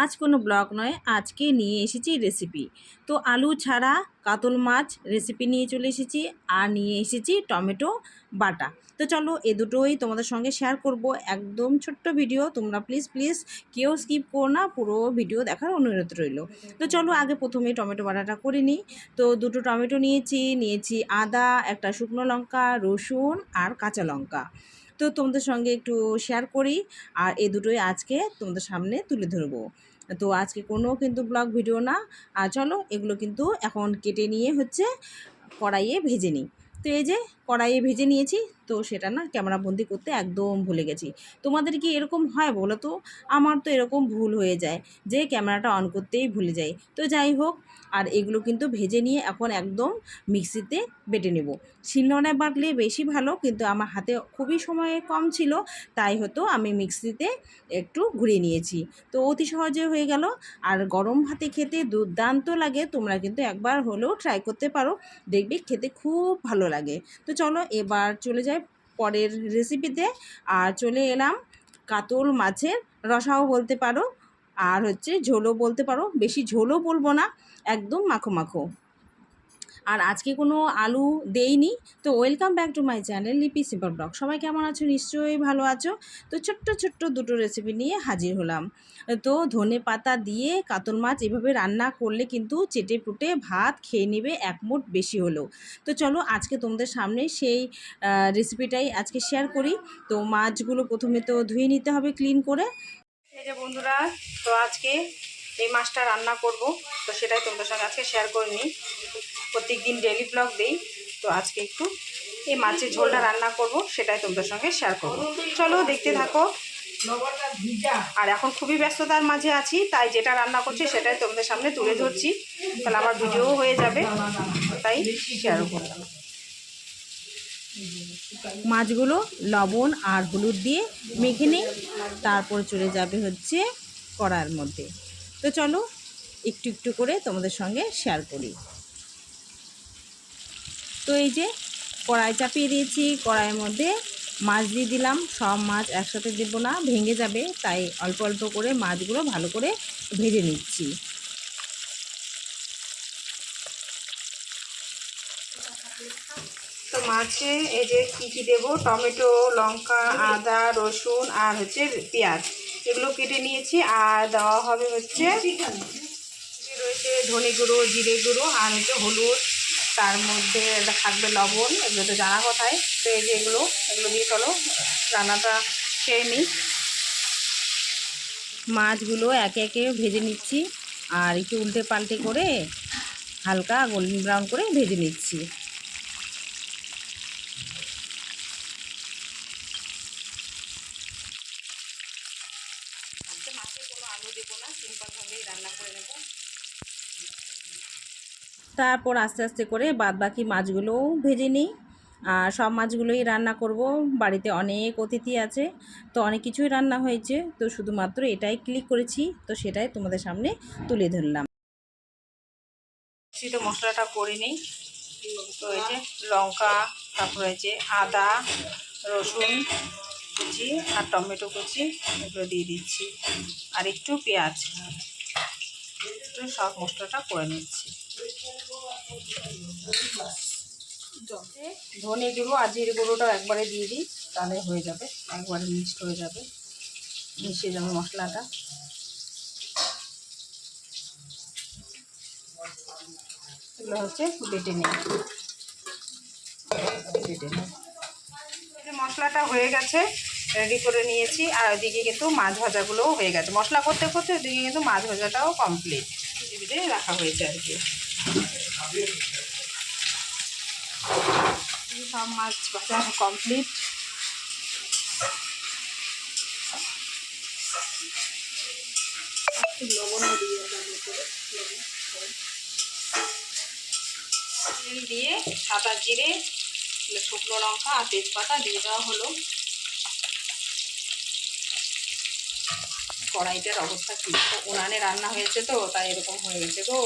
আজ কোনো ব্লগ নয়, আজকে নিয়ে এসেছি রেসিপি তো আলু ছাড়া কাতল মাছ রেসিপি নিয়ে চলে এসেছি, আর নিয়ে এসেছি টমেটো বাটা। তো চলো এ দুটোই তোমাদের সঙ্গে শেয়ার করব। একদম ছোট্ট ভিডিও তোমরা প্লিজ প্লিজ কেউ স্কিপ করো না, পুরো ভিডিও দেখার অনুরোধ রইল। তো চলো আগে প্রথমে টমেটো বাটাটা করে নিই। তো দুটো টমেটো নিয়েছি নিয়েছি আদা, একটা শুকনো লঙ্কা, রসুন, আর কাঁচা লঙ্কা। তো তোমাদের সঙ্গে একটু শেয়ার করি। আর এ দুটোই আজকে তোমাদের সামনে তুলে ধরবো। তো আজকে কোনো কিন্তু ব্লগ ভিডিও না। আর চলো এগুলো কিন্তু এখন কেটে নিয়ে হচ্ছে কড়াইয়ে ভেজে নিই। তো এই যে কড়াইয়ে ভেজে নিয়েছি, তো সেটা না ক্যামেরা বন্দি করতে একদম ভুলে গেছি। তোমাদের কি এরকম হয় বলো তো? আমার তো এরকম ভুল হয়ে যায়, যে ক্যামেরাটা অন করতেই ভুলে যাই। তো যাই হোক, আর এগুলো কিন্তু ভেজে নিয়ে এখন একদম মিক্সিতে বেটে নেব। শিলনোড়ায় বাটলে বেশি ভালো, কিন্তু আমার হাতে খুবই সময় কম ছিল, তাই হয়তো আমি মিক্সিতে একটু ঘুরিয়ে নিয়েছি। তো অতি সহজে হয়ে গেল, আর গরম ভাতে খেতে দুর্দান্ত লাগে, তোমরা কিন্তু একবার হলেও ট্রাই করতে পারো। দেখবে খেতে খুব ভালো লাগে। তো চলো, এবার চলে যাই পরের রেসিপিতে আর চলে এলাম কাতল মাছের রসাও বলতে পারো, আর হচ্ছে ঝোলও বলতে পারো। বেশি ঝোলও বলব না, একদম মাখো মাখো। আর আজকে কোনো আলু দেইনি। তো welcome back to my channel Lipi simple vlog. সবাই কেমন আছো? নিশ্চয়ই ভালো আছো। তো ছোট্ট ছোট্ট দুটো রেসিপি নিয়ে হাজির হলাম। তো ধনে পাতা দিয়ে কাতল মাছ এভাবে রান্না করলে কিন্তু চেটে পুটে ভাত খেয়ে নেবে এক বেশি হলেও। তো চলো আজকে তোমাদের সামনে সেই রেসিপিটাই আজকে শেয়ার করি। তো মাছগুলো প্রথমে তো ধুয়ে নিতে হবে ক্লিন করে। এই যে বন্ধুরা, তো আজকে এই মাছটা রান্না করব। তো সেটাই তোমাদের সঙ্গে আজকে শেয়ার করে নিই। প্রত্যেক দিন ডেলি ব্লগ দিই। তো আজকে একটু এই মাছের ঝোলটা রান্না করব, সেটাই তোমাদের সঙ্গে শেয়ার করব। চলো দেখতে থাকো। আর এখন খুবই ব্যস্ততার মাঝে আছি, তাই যেটা রান্না করছি সেটাই তোমাদের সামনে তুলে ধরছি। তাহলে আমার ভিডিও হয়ে যাবে। তাই শেয়ারও করলাম। মাছগুলো লবণ আর হলুদ দিয়ে মেখে নিই। তারপর চলে যাবে হচ্ছে কড়ার মধ্যে। তো চলো একটু একটু করে তোমাদের সঙ্গে শেয়ার করি। তো এই যে কড়াই চাপিয়ে দিয়েছি, কড়াইয়ের মধ্যে মাছ দিয়ে দিলাম। সব মাছ একসাথে দেব না, ভেঙে যাবে, তাই অল্প অল্প করে মাছগুলো ভালো করে ভেজে নিচ্ছি। তো মাছে এই যে কী কী দেবো? টমেটো, লঙ্কা, আদা, রসুন আর হচ্ছে পেঁয়াজ। এগুলো কেটে নিয়েছি, আর দেওয়া হবে হচ্ছে রয়েছে ধনে গুঁড়ো, জিরে গুঁড়ো, আর হচ্ছে হলুদ, তার মধ্যে থাকবে লবণ, এগুলো তো জানা কথায় তো এই যে এগুলো এগুলো দিয়ে চলো, রান্নাটা খেয়ে নিই। মাছগুলো একে একে ভেজে নিচ্ছি, আর একটু উল্টে পাল্টে করে হালকা গোল্ডেন ব্রাউন করে ভেজে নিচ্ছি। আলু দেবো না সিম্পলভাবেই রান্না করে নেব। তারপর আস্তে আস্তে করে বাদ বাকি মাছগুলোও ভেজে নিই। আর সব মাছগুলোই রান্না করব। বাড়িতে অনেক অতিথি আছে তো অনেক কিছুই রান্না হয়েছে। তো শুধুমাত্র এটাই ক্লিক করেছি তো সেটাই তোমাদের সামনে তুলে ধরলাম। সেটা মশলাটা করে নিই। তো এই যে লঙ্কা তারপর হয়েছে আদা রসুন কুচি আর টমেটো কুচি এগুলো দিয়ে দিচ্ছি। আর একটু পেঁয়াজ। সব মশলাটা করে নিচ্ছি। ধনে গুঁড়ো আর জিরে গুঁড়োটাও একবারে দিয়ে দিই, তাহলে হয়ে যাবে। একবারে মিক্সড হয়ে যাবে। মিশিয়ে যাবে মশলাটা। এগুলো হচ্ছে বেটে নিই। বেটে নিই। মশলাটা হয়ে গেছে রেডি করে নিয়েছি। আর ওইদিকে কিন্তু মাছ ভাজাগুলোও হয়ে গেছে। মশলা করতে করতে ওইদিকে কিন্তু মাছ ভাজাটাও কমপ্লিট এদিকে রাখা হয়েছে আর কি। সব মাছ ভাজা কমপ্লিট দিয়ে দিয়ে সাদা জিরে শুকনো লঙ্কা আর তেজপাতা দিয়ে দেওয়া হলো কড়াইটার অবস্থা কি? উনানে রান্না হয়েছে তো তাই এরকম হয়ে গেছে গো।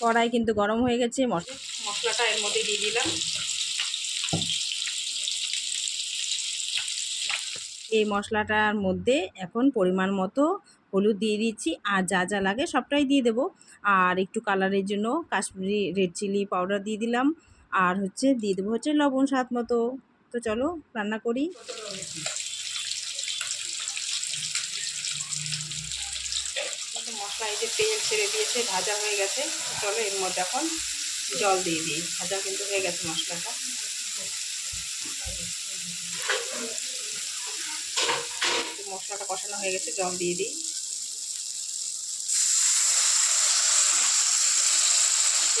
কড়াই কিন্তু গরম হয়ে গেছে মশলাটা এর মধ্যে দিয়ে দিলাম। এই মশলাটার মধ্যে এখন পরিমাণ মতো হলুদ দিয়ে দিচ্ছি আর যা যা লাগে সবটাই দিয়ে দেবো। আর একটু কালারের জন্য কাশ্মীরি রেড চিলি পাউডার দিয়ে দিলাম। আর হচ্ছে দিয়ে দেবো হচ্ছে লবণ স্বাদ মতো। তো চলো রান্না করি। মশলা এই যে তেল ছেড়ে দিয়েছে, ভাজা হয়ে গেছে। চলো এর মধ্যে এখন জল দিয়ে দিই। ভাজা কিন্তু হয়ে গেছে মশলাটা। মশলাটা কষানো হয়ে গেছে, জল দিয়ে দিই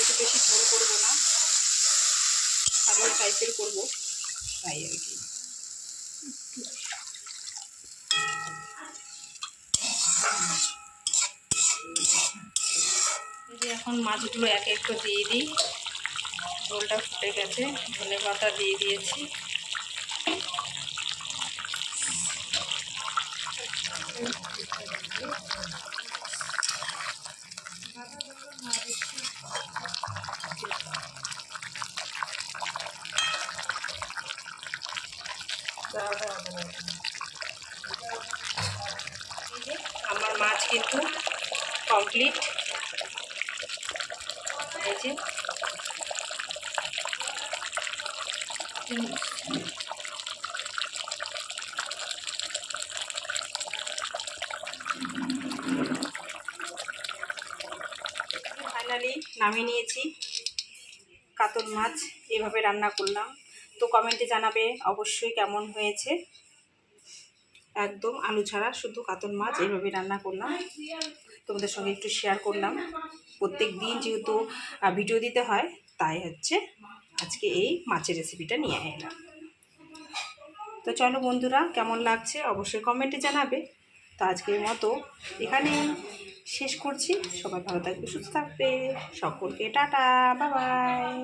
একটু বেশি ঝোল করব না সাধারণ টাইপের করব। তাই আর কি। যে এখন মাছগুলো এক এক করে দিয়ে দিই। ঝোলটা ফুটে গেছে ধনে পাতা দিয়ে দিয়েছি। এই যে আমার মাছ কিন্তু কমপ্লিট যে ফাইনালি নামিয়ে নিয়েছি। কাতল মাছ এভাবে রান্না করলাম। তো কমেন্টে জানাবে অবশ্যই কেমন হয়েছে। একদম আলু ছাড়া, শুধু কাতল মাছ, এইভাবে রান্না করলাম। তোমাদের সঙ্গে একটু শেয়ার করলাম। প্রত্যেক দিন যেহেতু ভিডিও দিতে হয়, তাই হচ্ছে আজকে এই মাছের রেসিপিটা নিয়ে এলাম। তো চলো বন্ধুরা, কেমন লাগছে অবশ্যই কমেন্টে জানাবে। তো আজকের মতো এখানেই শেষ করছি। সবাই ভালো থাকবে, সুস্থ থাকবে। সকলকে টাটা বাবাই